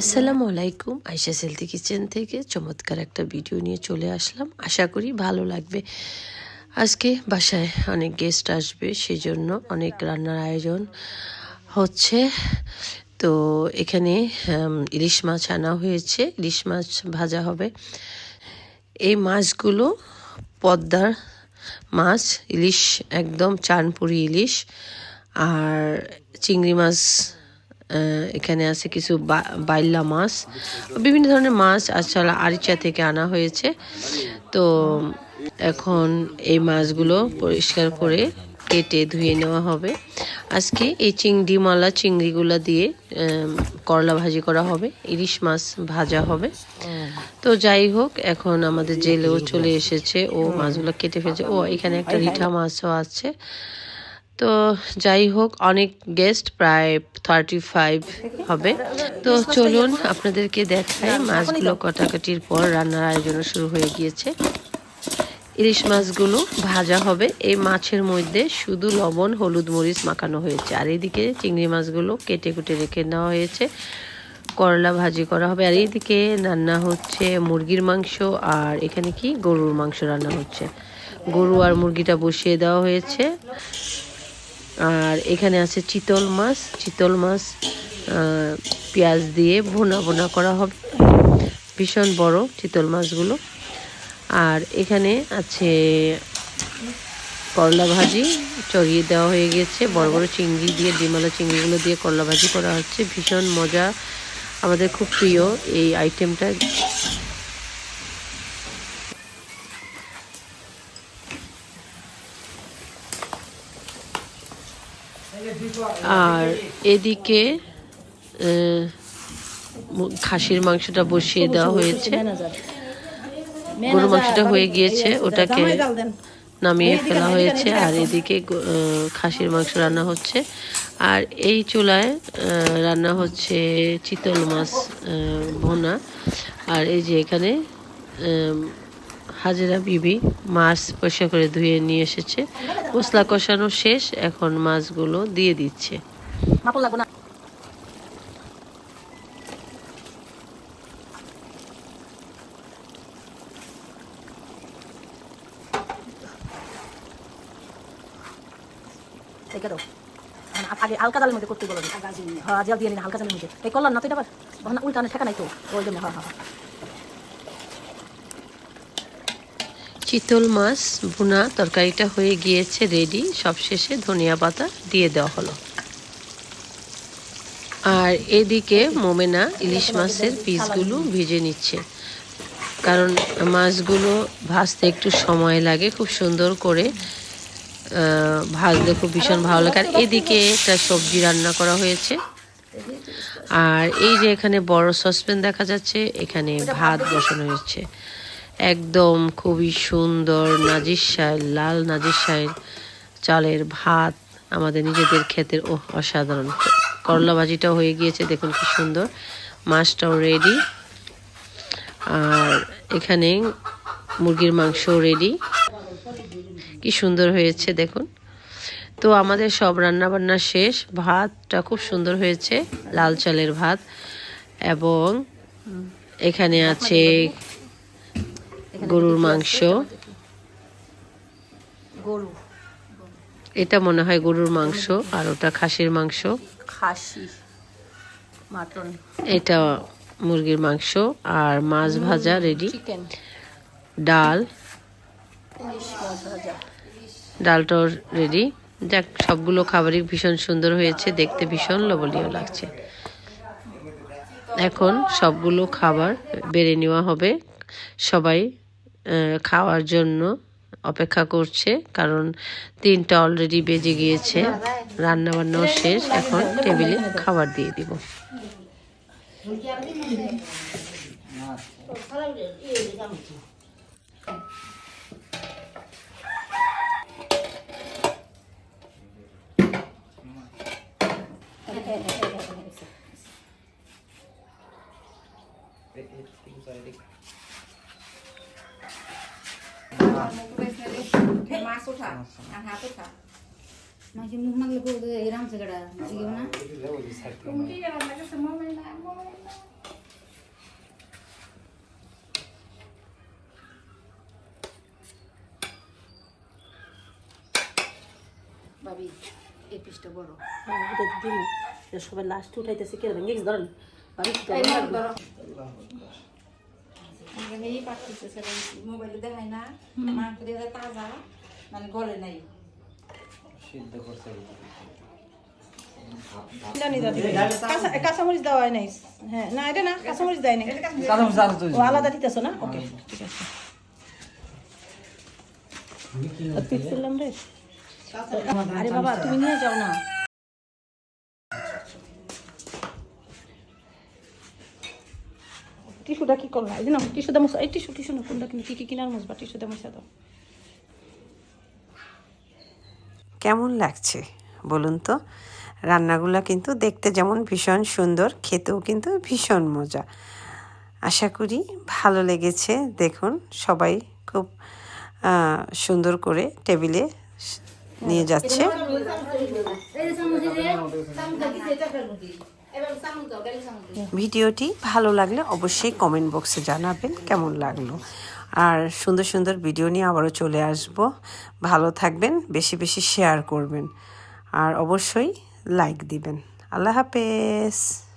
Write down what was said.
আসসালামু আলাইকুম আয়সা সেলতি কিচেন থেকে চমৎকার একটা ভিডিও নিয়ে চলে আসলাম। আশা করি ভালো লাগবে। আজকে বাসায় অনেক গেস্ট আসবে, সেজন্য অনেক রান্নার আয়োজন হচ্ছে। তো এখানে ইলিশ মাছ আনা হয়েছে। ইলিশ মাছ ভাজা হবে। এই মাছগুলো পদ্মার মাছ, ইলিশ, একদম চানপুরি ইলিশ। আর চিংড়ি মাছ এখানে আছে কিছু বাইল্লা মাছ, বিভিন্ন ধরনের মাছ আসলে আরিচা থেকে আনা হয়েছে। তো এখন এই মাছগুলো পরিষ্কার করে কেটে ধুয়ে নেওয়া হবে। আজকে এই চিংড়ি মালা, চিংড়িগুলো দিয়ে করলা ভাজি করা হবে, ইলিশ মাছ ভাজা হবে। তো যাই হোক, এখন আমাদের জেলেও চলে এসেছে। ও মাছগুলো কেটে ফেলছে। ও, এখানে একটা রিঠা মাছও আছে। তো যাই হোক, অনেক গেস্ট প্রায় থার্টি ফাইভ হবে। তো চলুন আপনাদেরকে দেখাই মাছগুলো কটাকাটির পর রান্নার আয়োজন শুরু হয়ে গিয়েছে। ইলিশ মাছগুলো ভাজা হবে। এই মাছের মধ্যে শুধু লবণ, হলুদ, মরিচ মাখানো হয়েছে। আর এদিকে চিংড়ি মাছগুলো কেটে কুটে রেখে নেওয়া হয়েছে। করলা ভাজি করা হবে। আর এইদিকে রান্না হচ্ছে মুরগির মাংস আর এখানে কি? গরুর মাংস রান্না হচ্ছে। গরু আর মুরগিটা বসিয়ে দেওয়া হয়েছে। আর এখানে আছে চিতল মাছ। চিতল মাছ পেঁয়াজ দিয়ে ভুনা ভুনা করা হবে। ভীষণ বড় চিতল মাছগুলো। আর এখানে আছে করলা ভাজি, চড়িয়ে দেওয়া হয়ে গেছে। বড় বড় চিংড়ি দিয়ে ডিমালা চিংড়িগুলো দিয়ে করলা ভাজি করা হচ্ছে। ভীষণ মজা। আমাদের খুব প্রিয় এই আইটেমটা আর এদিকে খাসির মাংসটা বসিয়ে দেওয়া হয়েছে। গরু মাংসটা হয়ে গিয়েছে, ওটাকে নামিয়ে ফেলা হয়েছে। আর এদিকে খাসির মাংস রান্না হচ্ছে। আর এই চুলায় রান্না হচ্ছে চিতল মাছ ভুনা। আর এই যে এখানে হাজেরা বিবি মাছ পয়সা করে ধুয়ে নিয়ে এসেছে। মশলা কষানো শেষ, এখন মাছগুলো দিয়ে দিচ্ছে। আগে হালকা জালের মধ্যে করতে বলো। হ্যাঁ জল দিয়ে নিন হালকা জালের মধ্যে। এই করলাম না তো এটা আবার? উল্টানো ঠেকা নাই তো, ওই জন্য হ্যাঁ হ্যাঁ হ্যাঁ। চিতল মাছ, ভুনা তরকারিটা হয়ে গিয়েছে রেডি সবশেষে ধনিয়া পাতা দিয়ে দেওয়া হলো। আর এদিকে মোমেনা ইলিশ মাছের পিসগুলো ভেজে নিচ্ছে। কারণ মাছগুলো ভাজতে একটু সময় লাগে, খুব সুন্দর করে ভাজলে খুব ভীষণ ভালো লাগে। আর এদিকে একটা সবজি রান্না করা হয়েছে। আর এই যে এখানে বড় সসপ্যান দেখা যাচ্ছে, এখানে ভাত বসানো হয়েছে। একদম খুবই সুন্দর নাজির শাইল, লাল নাজির শাইল চালের ভাত, আমাদের নিজেদের ক্ষেতের ও অসাধারণ। করলা ভাজিটাও হয়ে গিয়েছে, দেখুন কি সুন্দর। মাছটাও রেডি আর এখানে মুরগির মাংস রেডি কি সুন্দর হয়েছে, দেখুন। তো আমাদের সব রান্না বান্না শেষ। ভাতটা খুব সুন্দর হয়েছে, লাল চালের ভাত। এবং এখানে আছে গরুর মাংস। গরু। এটা মনে হয় গরুর মাংস আর ওটা খাসির মাংস। খাসি মাটন। এটা মুরগির মাংস আর মাছ ভাজা রেডি ডাল। ডালটাও রেডি যাক সবগুলো খাবারই ভীষণ সুন্দর হয়েছে দেখতে ভীষণ লোভনীয় লাগছে। এখন সবগুলো খাবার বেড়ে নেওয়া হবে। সবাই খাওয়ার জন্য অপেক্ষা করছে, কারণ তিনটা অলরেডি বেজে গিয়েছে। রান্না বান্নাও শেষ, এখন টেবিলে খাবার দিয়ে দিব। মাছ ওঠা আর হাত ওঠা মাসি মুখ মাগলে করবে এই রামছে গড়া না ভাবি এই পিসটা বড়। এটা দিন এটা সবাই লাস্ট উঠাইতেছে কে ভেঙে গেছে ধরেন। থেকে এই সেটা মোবাইলে দেখায় না মাংস দিয়ে তাজা মানে গলে নাই কাঁচামরিচ দেওয়া হয় নাই হ্যাঁ না এটা না কাঁচামরিচ দেয় নাই আলাদা দিতেছো না ওকে ঠিক আছে আরে বাবা তুমি নিয়ে যাও না টিস্যুটা কি করলা এই যে না টিস্যু দাম এই টিস্যু টিস্যু না কোনটা কিনে কি কি কিনার মজবা টিস্যু দাম দাও কেমন লাগছে বলুন তো? রান্নাগুলো কিন্তু দেখতে যেমন ভীষণ সুন্দর খেতেও কিন্তু ভীষণ মজা। আশা করি ভালো লেগেছে দেখুন সবাই খুব সুন্দর করে টেবিলে নিয়ে যাচ্ছে। ভিডিওটি ভালো লাগলে অবশ্যই কমেন্ট বক্সে জানাবেন কেমন লাগল। আর সুন্দর সুন্দর ভিডিও নিয়ে আবারও চলে আসব। ভালো থাকবেন, বেশি বেশি শেয়ার করবেন। আর অবশ্যই লাইক দিবেন। আল্লাহ হাফেজ।